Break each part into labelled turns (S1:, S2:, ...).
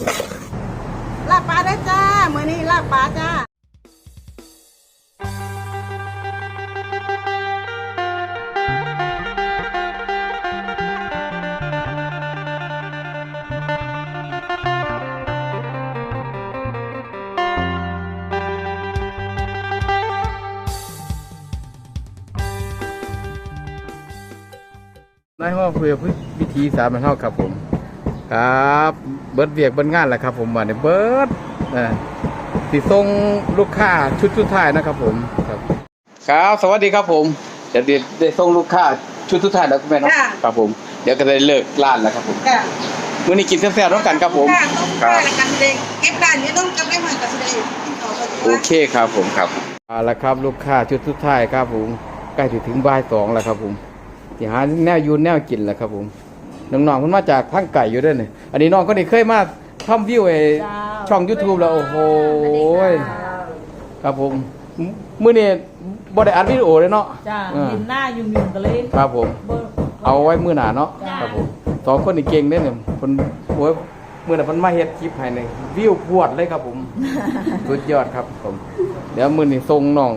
S1: ลาบปลาได้จ้ามือนี้ลาบปลาจ้า
S2: นายห้อเพื่อวิธีสามันเท่าครับผม ครับ บิร์ดเวียกเบิร์ดงานแหละครับ ผมมาในเบิร์ดนะสิส่งลูกค้าชุดสุดท้ายนะครับ ผมครับ ครับสวัสดีครับผมเดี๋ยวได้ส่งลูกค้าชุดสุดท้ายแล้วคุณแม่เนาะ
S1: ค่ะ
S2: ครับผมเดี๋ยวก็ได้เลิกร้านแล้วครับผม
S1: จ้า
S2: มื้อนี้กินแซ่บๆต้องกันครับผม
S1: ค่ะต้อง
S2: ครั
S1: ค่ะ
S2: บ
S1: รายการเด็กเก็บด้านนี้ต้องกำไรมันกับแสดงกินต่อไป
S2: โอเคครับผมครับเอาละครับลูกค้าชุดสุดท้ายครับผมใกล้ถึงบ่ายสองแล้วครับผมที่หาแนวอยูนแนวกินแล้วครับผม น้องๆเพิ่นมาจากทางไก่อยู่เด้วยนี่อันนี้น้องก็นี่เคยมาทำวิวไอ้ช่อง YouTube แล้วโอ้โหครับผมมมื้อนี้บ่ได้อัดวิดีโอเลยเนาะ
S3: จ้า
S2: เออ
S3: เห็นหน้ายุ่งยุ่งๆกันเลย
S2: ครับผม
S3: เบิ่ง
S2: เอาไว้มื้อหน้าเนาะ
S3: จ้า
S2: ครับผมสองคนนี่เก่งเด้อเนี่ยเพิ่นโอ้ยมื้อนั้นเพิ่นมาเฮ็ดคลิปให้นี่วิวพรวดเลยครับผม สุดยอดครับผม เดี๋ยวมือนี่ทรงน้อง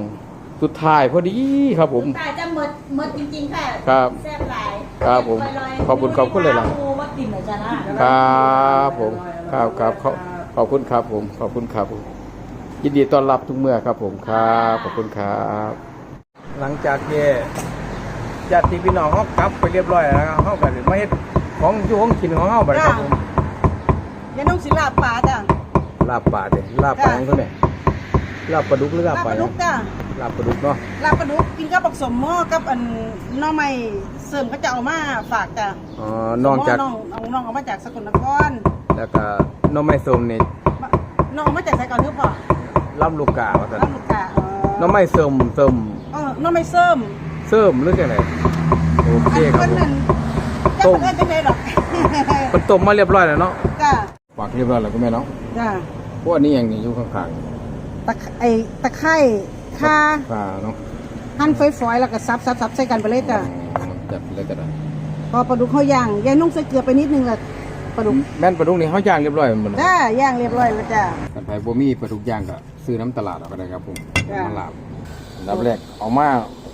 S2: สุดท้ายพอดีครับผม
S3: ตายจะหมดหมดจริงๆค่ะ
S2: ครับ
S3: แซ่บหลาย
S2: ครับผม
S3: ไปลย
S2: ขอบคุณขอบคุณเลยล่ะ
S3: ปูมากินเหรอจ๊ะนะ ครับ
S2: ผมครับครับขอบขอบคุณครับผมขอบคุณครับผมยินดีต้อนรับทุกเมื่อครับผมครับขอบคุณครับ หลังจากที่ญาติพี่น้องเขากลับไปเรียบร้อยแล้วเขาก็มาเฮ็ดของอยู่ของกินของเขาไปครับผม
S1: ยายน้องสิลาบปลาจ้า
S2: ลาบปลาเด้ลาบปลาของเขาเนี่ยลาบปลาดุกหรือลา
S1: ลา
S2: บบป
S1: ป
S2: ลา
S1: ลาดุกจ้า
S2: ลาบปลาดุกเนาะ
S1: ลาบปลาดุกกินกับผักสมหม้อกับอันหน้อไม้เสริมเขาจะเอามาฝากจ้า
S2: อ๋อนอกจาก
S1: น้องเอาน้องเอามาจากสกลนคร
S2: แล้วก็หน้องไม้ส้มนี่
S1: มาน้องเอามาจากไสก่อนหรือเปล่า
S2: ลำลูกกาว่าซั่น
S1: ลำลูกกาเออ
S2: หน้องไม้ส้มส้ม
S1: เออน้องไม่เสริม
S2: เสริมหรือจังไดโอเค
S1: อัน
S2: ครับ
S1: คน
S2: ผม
S1: นั้นจะ
S2: ต้ม
S1: เอิ้นจังได๋ดอก
S2: เพิ่นต้มมาเรียบร้อยแล้วเนาะ
S1: จ้า
S2: ฝากเรียบร้อยแล้วก็แม่เนาะ
S1: จ้า
S2: พวกอันนี้อย่างนี้อยู่ข้าง
S1: ตะไคไอตะไคร้ ข่า
S2: ๆฟ้าเนาะ
S1: หั่นฝอยๆแล้วก็ซับซับซับใส่กันไปเลยจ้า
S2: อ๋อจัดเลยก็ได้
S1: พอปลาดุกเขาย่างยายนุ่งใส่เกลือไปนิดนึงละปลาดุก
S2: แม่นปลาดุกนี่เฮาย่างเรียบร้อยหมดแล้ว
S1: จ้าย่างเรียบร้อยแล้วจ้า
S2: กันไปบ่มีปลาดุกย่างก็ซื้อน้ำตลาดเอาก็ได้ครับผม
S1: จ้ะ
S2: มาลาบอันดับแรกเอามา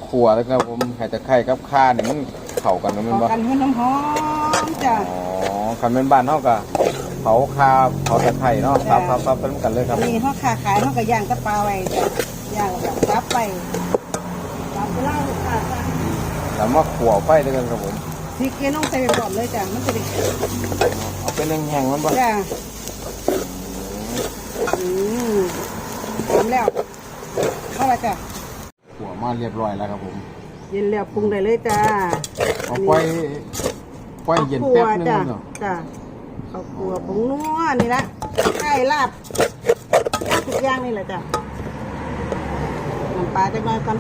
S2: ขัวแล้วครับผมให้ตะไคร้กับข่านี่มันเข้ากันแล้วแม่น
S1: เอา
S2: บ่
S1: กันให้น้ำหอมจ้า
S2: อ๋อคันเป็นบ้านเฮาก็เผาข่าเผาตะไคร้เนาะ
S1: จ้ะ
S2: ซับๆๆๆกันเลยครับ
S1: นี่เขาขาขายเขาก็ย่างกระปลาไว้จ้าย่างแล้วก็ซับไปซับไปเล่าค่ะจ้า
S2: แล้วมาขัวไฟด้วยกันครับผม
S1: พริกเกน้องใส่ไปก่อนเลยจ้ามันจะได้
S2: เอาเป็นแห้งๆมันบ่
S1: จ้าอืมหอมแล้วเข้าไปจ้า
S2: ขัวมาเรียบร้อยแล้วครับผม
S1: เย็นแล้วปรุงได้เลยจ้า
S2: เอาไฟไฟเย็นแป๊บนึง
S1: จ้า
S2: เนาะ
S1: จ้าข้าวคั่วผงนัวนี่ละไก่ลาบทุกอย่างนี่แหละจ้าน้ำปลาจักหน่อยก่อน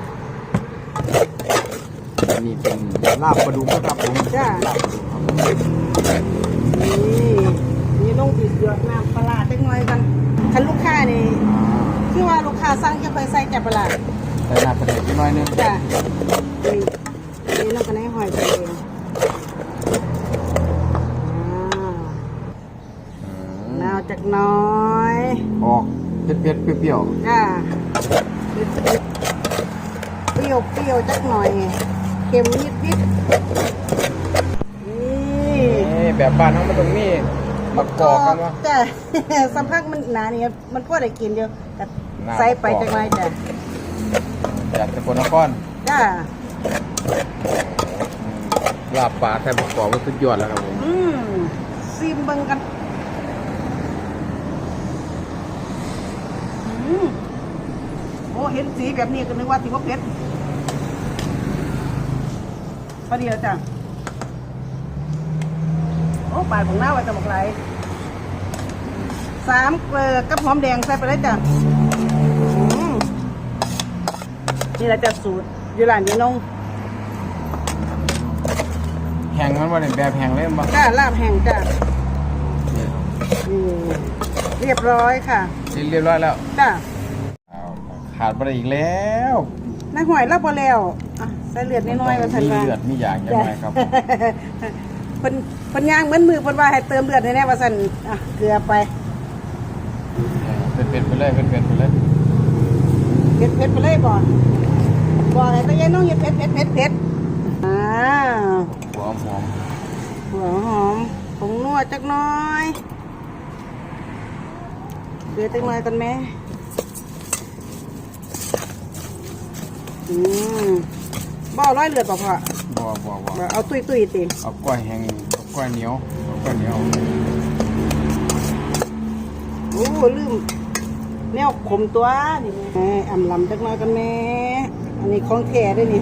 S2: อันนี้เป็นลาบปลาดุกนะครับผม
S1: จ้า
S2: ลาบปลาดุกครับ
S1: นี่นี่ลงติดหยดน้ำปลาร้าจักหน่อยกันคันลูกค้านี่คือว่าลูกค้าสั่งจะไปใส่จับปลาร้า
S2: ใส่น้ำกระเทียมนิดหน่อยนึง
S1: จ้ะนี่นี่เราก็ได้หอยตัวเองอ่า
S2: อืม
S1: นาวจักหน้อย
S2: ออกเผ็ดๆเปรี้ยว
S1: จ้าเป รี้ยวเปรี้ยวจักหน่อย เค็มนิดนิดนี่
S2: ๆนี่แบบบ้านเขามันตรงนี้มากอกกันวะ
S1: จ้ะ สัมผัสมันหนานี่มันพอได้กินเดียวแต่
S2: หนา
S1: ใส่ไป
S2: กรอบ
S1: จังไรจ้ะ
S2: จากสกลนคร
S1: จ้า
S2: ลาบปลาแท้ประกอบก็สุดยอดแล้วครับผม
S1: อืมซิมเบิ่งกันอืมโอ้ เห็นสีแบบนี้ก็นึกว่าสีว่าเผ็ดพอดีแล้วจ้ะโอ้ปลายของหน้าไว้จะบอกไรสามเกลือกับหอมแดงใส่ไปเลยจ้ะอืมนี่แหละจ้ะสูตรอยู่ร้านยายนง
S2: แห้งมันว่าเนี่ยแบบแห้งเลยมั้ง
S1: จ้าลาบแห้งจ้ะนี่เรียบร้อยค่ะ
S2: ชิ้นเรียบร้อยแล้ว
S1: จ้า
S2: เอา ขาดไปอีกแล้ว
S1: นายหอยรับพอแล้วอะใส่เลือดน้อยๆมาทัน
S2: มี
S1: ว่า
S2: เลือดมีอย่างยังไงครับ
S1: จเพิ่นเพิ่นย่างเหมือนมือเพิ่นว่าให้เติมเลือดให้แน่ว่าซั่นอะเกลือไป
S2: เป็นเป็นไปเลยเป็นเป็นไปเลย
S1: เผ็ดเผ็ดไปเลยบ่บ่ไอ้ตะยายน้องอย่าเผ็ดเผ็ดเผ็ดเผ็ดอ่า
S2: หัวหอม
S1: หัวหอมผงนัวจักหน้อยเกลือจักหน่อยกันแม่ อืมบ่เอาร้อยเลือดบ่พ่อ
S2: บัวบัวบัว
S1: บ่เอาตุยตุยๆติ
S2: เอาก้อยแห้งเอาก้อยเหนียวเอาก้อยเหนียว
S1: โอ้ลืมแนวขมตัวนี่แม่อำลำจักหน้อยกันแม่อันนี้ของแท้ด้วยนี่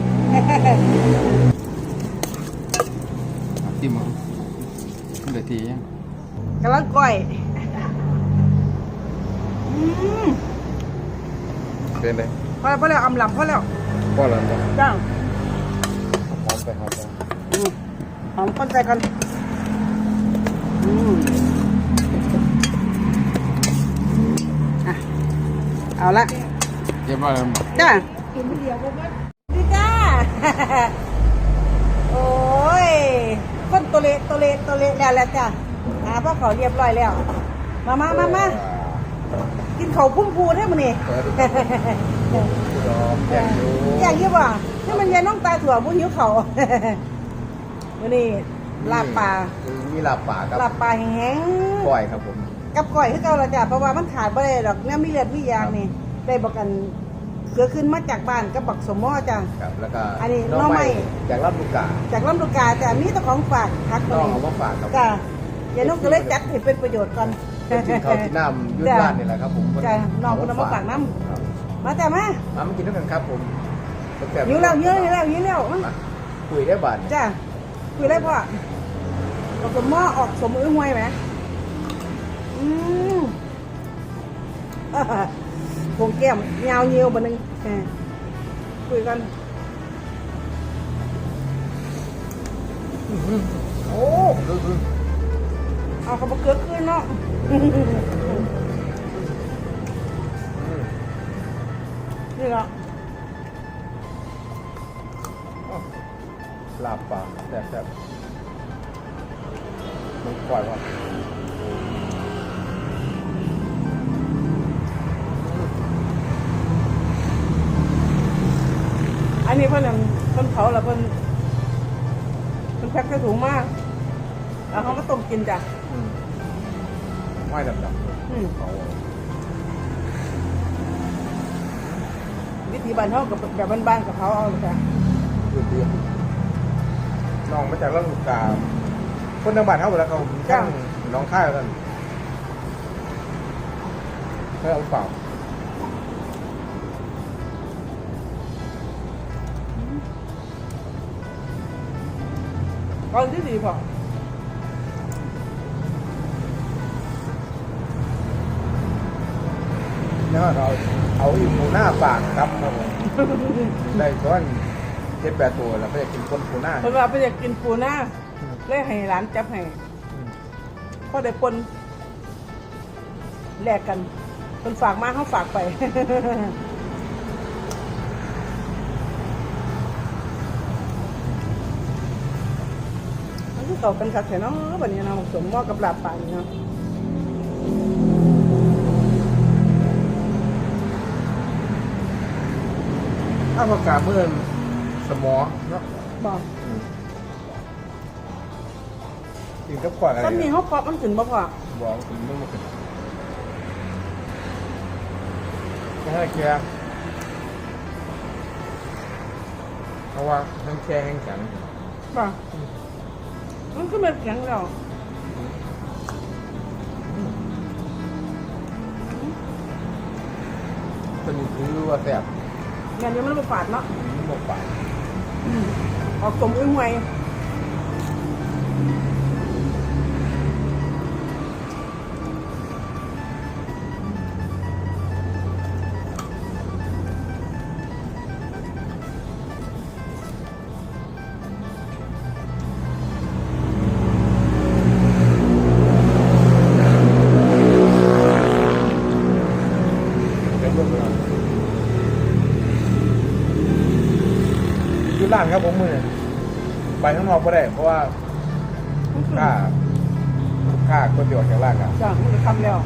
S2: จิ้มเอาเดี๋ยวทียัง
S1: กำลังก้อยอืม
S2: เป็นเลย
S1: พอแล้วพอแล้วอำลำพอแล้ว
S2: ก้อนละจ้ะ
S1: จ้า
S2: หอมไปหอมไป
S1: อืมหอมคนใส่กันอืมอะเอาละ
S2: เรียบร้อยแล้ว
S1: จ้ากินเดียวก็ไม่ดีจ้า โอ้ยคนตัวเละตัวเละตัวเละแล้วแหละจ้าหาพ่อเขาเรียบร้อยแล้ว มามามามากินเขาวพุ่มพูได้มั้ยนี่
S2: รอแกงอยู่
S1: อย่างนี้ว่าถ้ามันยายน้องตาถั่วบุหิวเขา วันนี้ลาบปลา
S2: มีลาบป่ากับ
S1: ลาบปลาแห้ง
S2: ก้อยครับผม
S1: ๆกับก้อยคือเก่าละจ้ะเพราะว่ามันขาดไม่ได้ดอกเนี่ยมีเลือดมียางนี่ได้บอกกันเกลือขึ้นมาจากบ้านกับบักสมมอจ้ะ
S2: ครับแล้วก็
S1: อันนี้หน่อไม้
S2: จากลำลูกกา
S1: จากลำลูกกาจ้ะมีแตัวของฝากพัก
S2: น้
S1: ตั
S2: อ
S1: ว
S2: ง
S1: นี้
S2: เอามาฝากครับ
S1: จ้ะยายน้องก็เลยจัดให้เป็นประโยชน์ก่อน
S2: เป็นกินข้าวกินน้ำอยุ่นบ้านนี่แหละครับผม
S1: จ้ะน้องคนเอามาฝากน้
S2: ครับ
S1: มาจ้ะมา
S2: มามากินด้วยกันครับผมแซ่บๆ
S1: หิวแล้วหิวแล้วหิวแล้วหิวแล้วมา
S2: มาคุยได้บาท
S1: จ้ะคุยได้พ่อเอาสมหม้อออกสมมือห่วยไหมอืมผงแก้มยาวเยียวบนหนึ่งเออคุยกันโอ้เอาเขามาเกลือขึ้นเนาะ
S2: แซ่บแซ่บมันก่อยว่ะ
S1: อันนี้เพิ่นนั่นเพิ่นเผาแล้วเพิ่นเพิ่นแพ็คใส่ถุงมากแล้วเขาก็ต้มกินจ้ะ
S2: อืมไม่ดำด
S1: อืมำ
S2: เขา
S1: วิธีบ้านเขากับแบบบ้านๆกับเขาเอาจ้ะ
S2: คือเดียว น้องมาจากลำลูกกาคนทางบ้านเขาหมดแล้วเขาจ้างน้องค่ายกันให้เอาเปล่า
S1: ตอนที่สี่พอ
S2: แล้วเราเอาอีกหมูหน้าฝากครับครับผมได้ก้อนเจ็ดแปดตัวแล้วก็จะกินคนหมูหน้า
S1: เพิ่นว่าไปอยากกินปูหน้าเลยให้ร้านจับให้พอได้ปนแลกกันเพิ่นฝากมาเขาฝากไปมันคือเก่ากันคักแท้เนาะบัดนี้เนาะสมหม้อกับลาบปลานี่เนาะ
S2: ถ้าประกาศเมื่อ สมอเนาะ
S1: บอก
S2: กินกับขวดอะไร
S1: ตอนนี้เขาปอกมันขึ้นบ่พอ
S2: บอกกินไม่หมดไม่ให้เคลียร์เพราะว่าทั้งแช่แห้งแข็ง
S1: บ่มันคือแบบแข็งแล้ว
S2: ตัวนี้คือว่าแซ่บ
S1: งานนี้มันบ่ฝาดเนาะ
S2: หมกปาก
S1: ออกสม
S2: ร้านครับผมมือไปข้างนอกก็ได้ เพราะว่าค่าค่าคนเดียวจากล่างอะ
S1: จ้ะมันจะทำแล้ว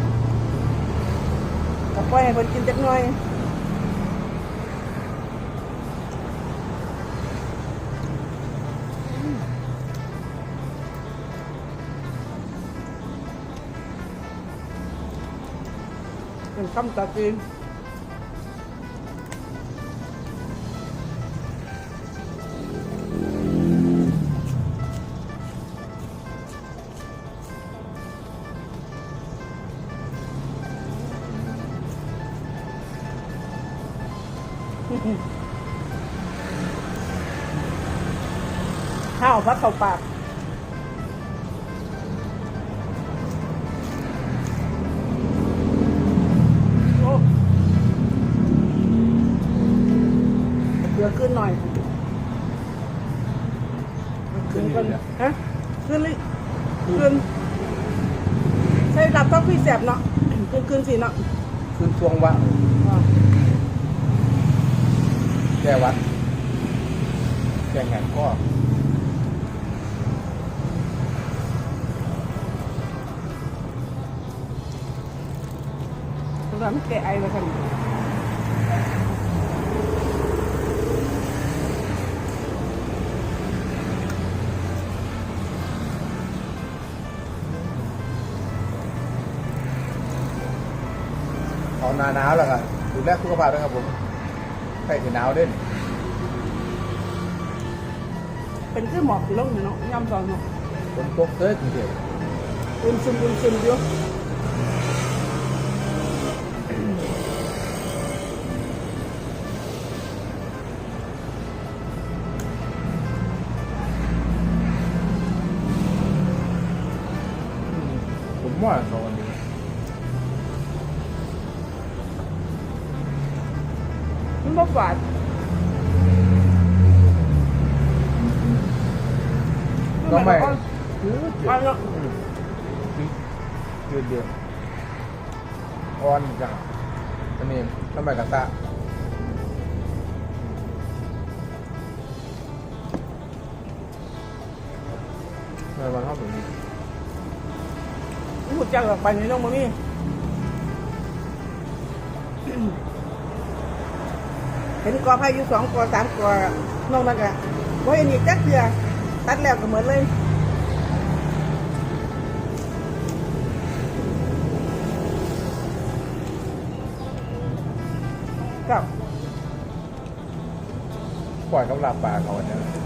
S1: กับปล่อยให้คนกินจักหน่อยเป็นคำตะกิน เข้าปากโอ้เกลือขึ้นหน่อย
S2: ขึ้น
S1: ก่อน
S2: นี่เนี่ย
S1: ฮะขึ้นเลยขึ้นใช่รับต้องพี่แสบเนาะขึ้นขึ้นสิเนาะ
S2: ขึ้นช่วงว่าง
S1: อ่า
S2: แก้วัดแก้งานก็
S1: สำหรับแกไอมาทัน
S2: เอาหนาหนาวแล้วครับดูแลสุขภาพด้วยครับผมใกล้จะหนาวเด่น
S1: เป็นคือหมอกสีลงอยู่เนาะย่ำตอนเนาะ
S2: ฝนตกเยอะจริง
S1: อึมซึมอึมซึมอยู่
S2: มัน
S1: บ่ฝาด
S2: ก็ไม่
S1: อ่อน
S2: ยืด
S1: อ่อนเนาะ
S2: ยืดเดียวอ่อนจังอันนี้ทำไมกระตะทำไมมันชอบแบบนี้
S1: พูดจังหลักไปนี่น้องมามี เห็นกอไผ่อยู่สองกอสามกอนอกนั้นก็ว่าอันนี้จักเถื่อตัดแล้วก็เหมือนเลยครับ
S2: ปล่อยเขาหลับปลาเขาวันนี้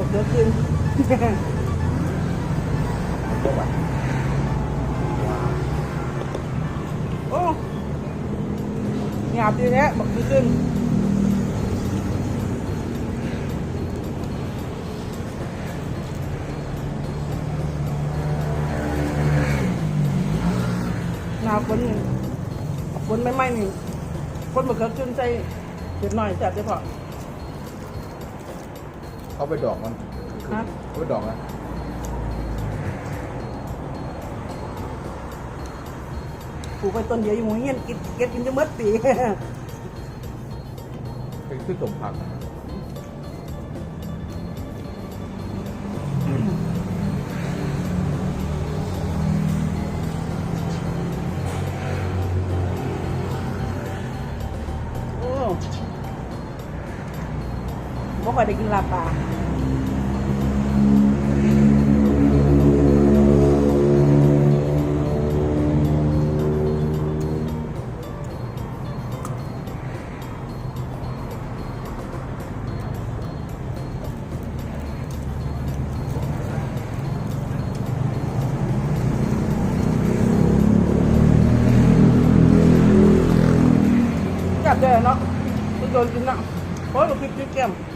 S1: บักเกลือขึ้น
S2: พวกมัน
S1: โอ้หยาบดีแฝนนี่ฝนไม่ไหม้นี่ฝนบักเกลือขึ้นใส่เด็ดหน่อยจัดได้พอ
S2: เขาไปดอกมัน
S1: ฮะ
S2: เขาไปดอกนะ
S1: ปลูกไปต้นเดียวอยู่หมู่เงี้ยนกินเก็บกินจะหมดปี
S2: เป็นพืชสมผัก
S1: โบ่ค่อยได้กินลาบปลาจั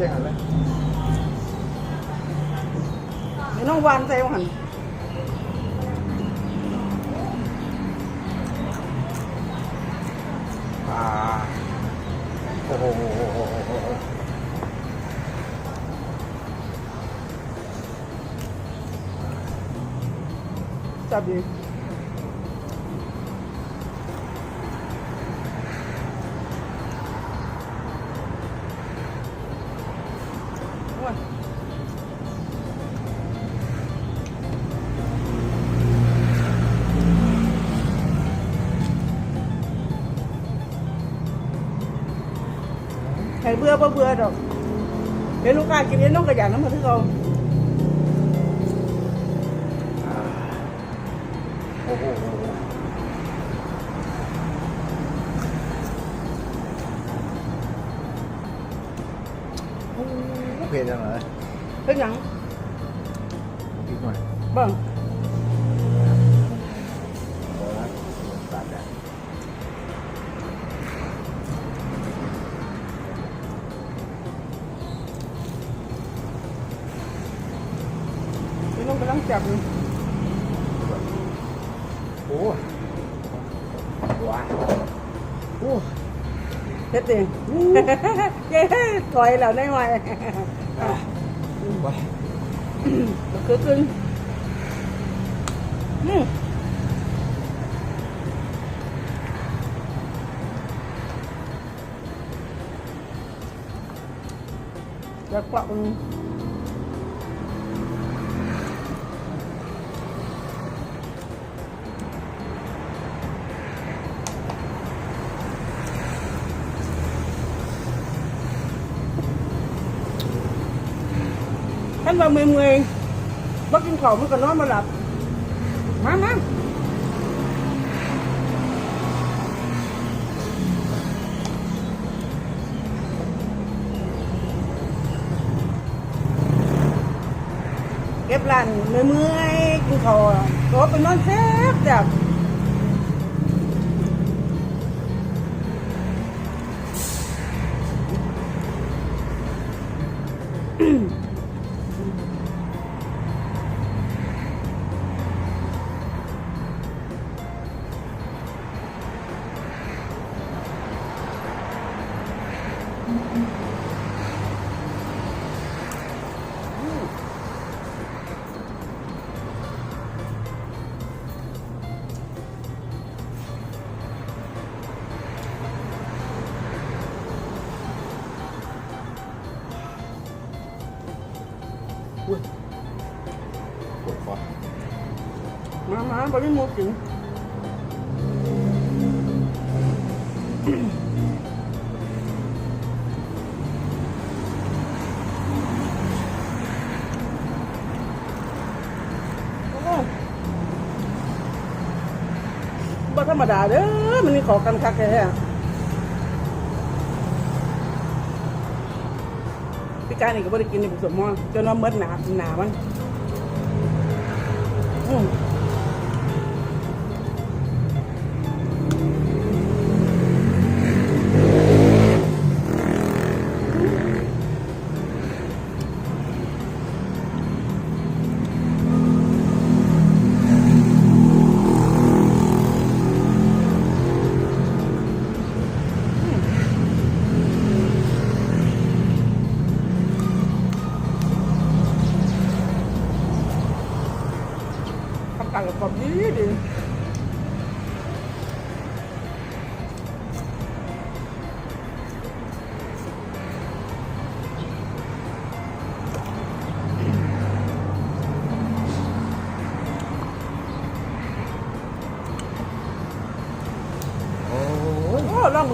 S2: พี่หน่อยเฮ็ดได้หันเลย
S1: เดี๋ยวน้องวานใส่หัน
S2: อ่าโอ้โห
S1: จับดี บ่เบื่อดอกเห็นลูกค้ากินเห็นน้องกระยานน้ำมันที่เขา
S2: โอ้โหเผ็ดจังเลย
S1: เป็นหยัง
S2: พี่หน่อย
S1: บิ่ง จับอยู่
S2: โอ้ยว้าวโอ้ย
S1: เฮ็ดเองเย้ถอยแล้วได้ไหม
S2: ว้าว
S1: มันคือขึ้นอืมอยากกว่ ว่าเมื่อยเมื่อยๆบ่กินข้าวมันก็นอนมาหลับ มามาเก็บร้านเมื่อยๆกินข้าวอะก็ไปนอนแซ่บจับ มามาบริโภคถึงโอ้บ่ธรรมดาเด้อมันนี่ขอกันคักแท้พี่การนี่ก็บ่ได้กินในผสมม้อจนว่าเมิดหนาหนามันอืม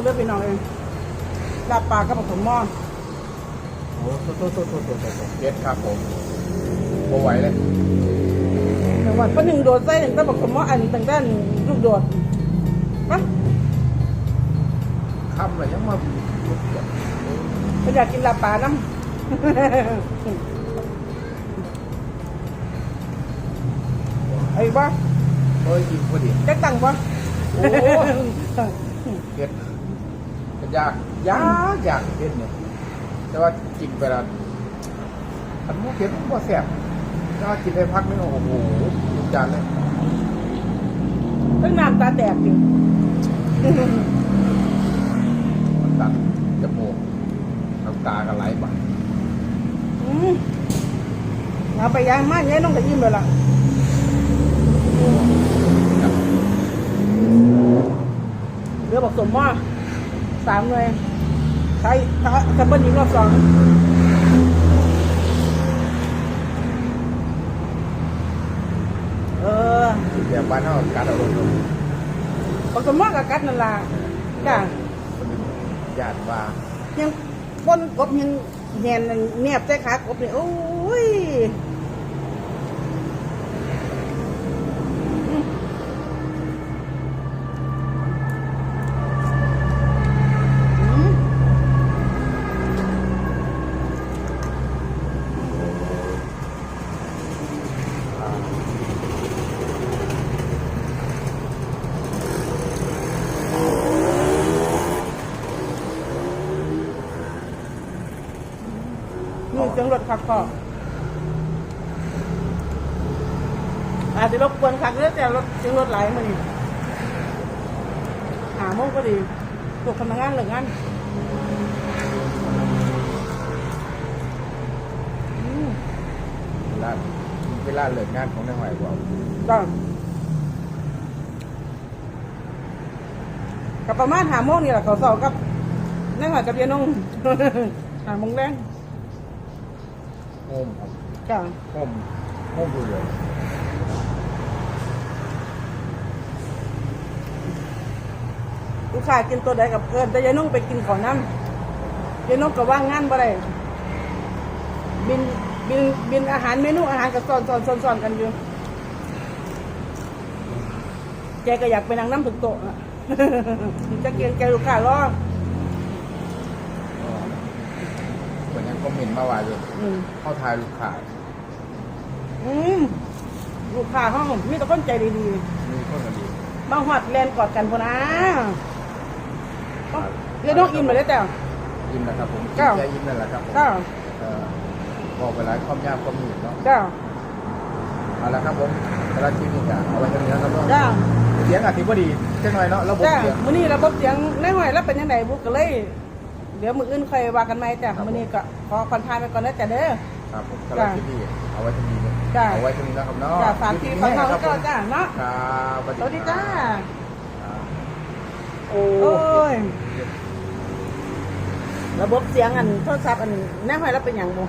S1: เลือกไปหน่อยเองลาบปลากระบอกผมหม้อ
S2: โอ้โตโตโตโตโตโตเผ็ดครับผมโมไหวเลย
S1: แต่ว่าคนหนึ่งโดดใส่หนึ่งแต่บอกผมหม้ออันต่างด้านลูกโดดมะ
S2: คำเลยยังมาเดือด
S1: ฉันอยากกินลาบปลาน้ำไอ้บ้า
S2: เอ้ยกินพอดี
S1: จะตังบ้า
S2: โอ้เผ็ดเผ็ด ยากยากยากเผ็ดเนี่ยแต่ว่ากินไปแล้วอันนี้เผ็ดมันก็แซ่บแต่ว่ากินไปพักนึงโอ้โหทุกจานเลย
S1: เพิ่งน้ำตาแตกจริง
S2: มันตัดจมูกน้ำตากันไหลไป
S1: อืมเอาไปย่างมากยัยน้องก็ยิ้มเลยล่ะ
S2: ครับ
S1: เหลือบอกสมว่า สามหน่วยใช้ถ้าถ้าเบิ้ลยิงรอบสองเออ
S2: เดี๋ยวบ้านเขาการเอาลงลง
S1: บอกสมว่ากับกัดนั่นล่ะจ้ะ
S2: ญาติว่า
S1: ยังบนกบยังแหนเนียบใจขากบเนี่ยโอ้ย เสียงรถขับพ่ออาจจะรบกวนขักเยอะแต่รถเสียงรถไหลมานี่หาโมงก็ดีตกพนักงานเหลืองานอืม
S2: เวลาเวลาเลิกงานของนายหอยบอก
S1: ก็กับประมาณหาโมงนี่แหละเขาสอบกับนั่งหอยกับเยายนงหาโมงแรง
S2: โฮ มครับ
S1: จ้ะ
S2: โฮมโฮมดูเลย
S1: ลูกค้ากินตัวใดกับเพื่อนแต่ยายนุ่งไปกินขอน้ำยายนุ่งก็ว่างงานบ่ได้บินบินบินอาหารเมนูอาหารกับซ้อนซ้อนซ้อนซ้อนกันอยู่แกก็อยากไปนั่งน้ำถึงโต๊ะอะจะเกรงใจลูกค้ารอ
S2: เหมือนยัง คอมเมนต์มาว่าอยู่
S1: อืม
S2: เข้าทายลูกค้า
S1: อืมลูกค้าห้องมีแต่คนใจดี
S2: มีคนกันดี
S1: ๆมาหอดแลนกอดกันพอนะเอ้ายายนุ่งอิ่มเลยแต่
S2: ยิ้มนะครับผม
S1: เก้า
S2: แค่ยิ้มนั่นแหละครับผม
S1: ก็
S2: เอ่อบอกไปหลายความยากความหยุดเนาะ
S1: ก็
S2: เอาละครับผมสำหรับคลิปนี้ก็เอาไว้เท่านี้นะครับเนาะ
S1: ก็
S2: เสียงอาจจะพอดีจังหน่อยเนาะระบบ
S1: จ้า
S2: เสียง
S1: มื้อนี้ระบบเสียงในหอยแล้วเป็นยังไงบุกก็เลย เดี๋ยวมื้ออื่นค่อยว่ากันใหม่จ้ะ
S2: ครับผม
S1: มื้อนี้ก็ขอคอนทายไปก่อนนะจ้ะเด้อ
S2: ครับผมสำหรับคลิปนี้เอาไว้เท่านี้เนาะ
S1: จ้ะ
S2: เอาไว้เท่านี้นะครับเนาะ
S1: จ้ะฝากทีขอเท่า
S2: ครับผ
S1: ก็
S2: ม
S1: จ้าเนาะ
S2: ครับ
S1: สวัสดีจ้า
S2: ครับโอ้
S1: โอ้ยระบบเสียงอันโทรศัพท์อันในหอยแล้วเป็นหยังบ่